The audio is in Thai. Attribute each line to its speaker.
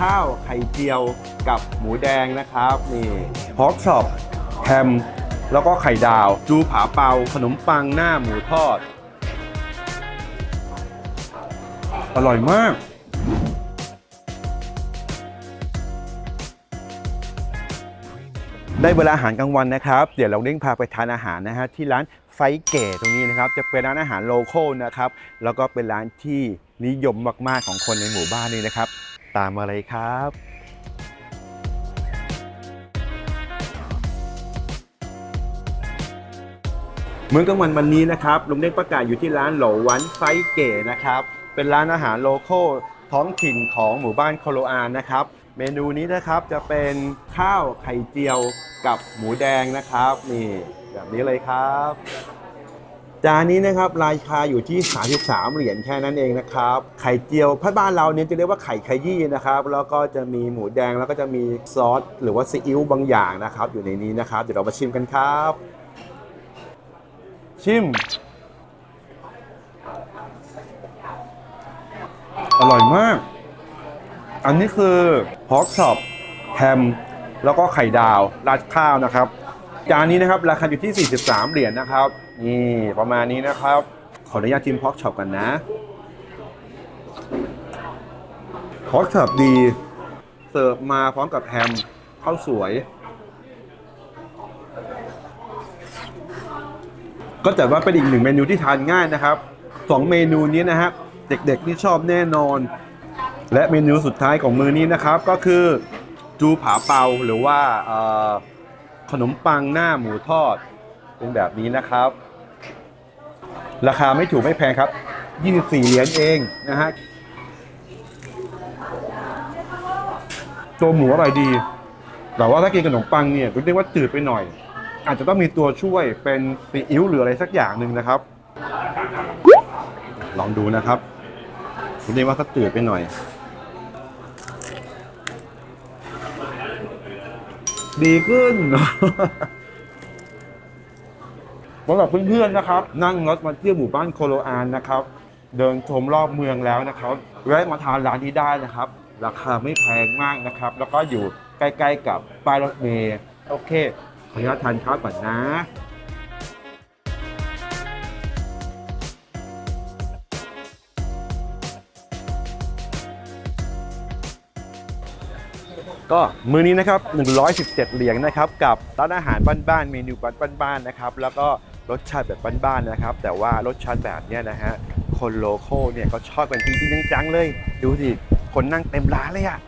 Speaker 1: ข้าวไข่เจียวกับหมูแดงนะครับนี่พอกช็อปแฮมแล้วก็ไข่ดาว จูผาเปาขนมปังหน้าหมูทอด อร่อยมากได้เวลาอาหารกลางวันนะครับ เดี๋ยวเราเด้งพาไปทานอาหารนะฮะที่ร้านไฟเก๋ตรงนี้นะครับ จะเป็นร้านอาหารโลคอลนะครับ แล้วก็เป็นร้านที่นิยมมาก ๆ ของคนในหมู่บ้านนี้นะครับ ตามมาเลยครับเมื้อกลางวันวันนี้นะครับลุงเด้งประกาศอยู่ที่ร้านโหลวันไฟเก๋นะครับ เป็นร้านอาหารโลคอลท้องถิ่นของหมู่บ้านโคโลอานนะครับ เมนูนี้นะครับจะเป็นข้าวไข่เจียวกับหมูแดงนะครับ นี่แบบนี้เลยครับ จานนี้นะครับราคาอยู่ที่ 33 เหรียญแค่นั้นเองนะครับ ไข่เจียวพบ้านเราเนี่ยจะเรียกว่าไข่ขยี้นะครับ แล้วก็จะมีหมูแดงแล้วก็จะมีซอสหรือว่าซีอิ๊วบางอย่างนะครับ อยู่ในนี้นะครับ เดี๋ยวเรามาชิมกันครับ ชิม อร่อยมาก อันนี้คือพอกช็อปแฮมแล้วก็ไข่ดาวราดข้าวนะครับ จานนี้นะครับราคาอยู่ที่ 43 เหรียญนะครับ นี่ประมาณนี้นะครับ ขออนุญาตชิมพอกช็อปกันนะพอกช็อปดี เสิร์ฟมาพร้อมกับแฮมข้าวสวย ก็จัดว่าเป็นอีกหนึ่งเมนูที่ทานง่ายนะครับสองเมนูนี้นะฮะเด็กๆนี่ชอบแน่นอน และเมนูสุดท้ายของมือนี้นะครับ ก็คือจูผาเปาหรือว่า ขนมปังหน้าหมูทอดเป็นแบบนี้นะครับ ราคาไม่ถูกไม่แพงครับ 24 เหรียญเองนะฮะตัวหมูอร่อยดี แต่ว่าถ้ากินขนมปังเนี่ยรู้สึกว่าจืดไปหน่อย อาจจะต้องมีตัวช่วยเป็นซีอิ๊วหรืออะไรสักอย่างหนึ่งนะครับ ลองดูนะครับรู้สึกว่าก็จืดไปหน่อย ดีขึ้นสำหรับเพื่อนๆนะครับ นั่งรถมาเที่ยวหมู่บ้านโคโลอานนะครับ เดินชมรอบเมืองแล้วนะครับแวะมาทานร้านนี้ได้นะครับ ราคาไม่แพงมากนะครับ แล้วก็อยู่ใกล้ๆกับป้ายรถเมล์โอเคขออนุญาตทานข้าวก่อนนะ ก็มื้อนี้นะครับ 117 เหรียญนะครับกับร้านอาหารบ้านๆเมนูบ้านๆนะครับแล้วก็รสชาติแบบบ้านๆนะครับ แต่ว่ารสชาติแบบเนี้ยนะฮะคนโลโก้เนี่ยก็ชอบกันจริงๆจังๆเลย ดูสิคนนั่งเต็มร้านเลยอะ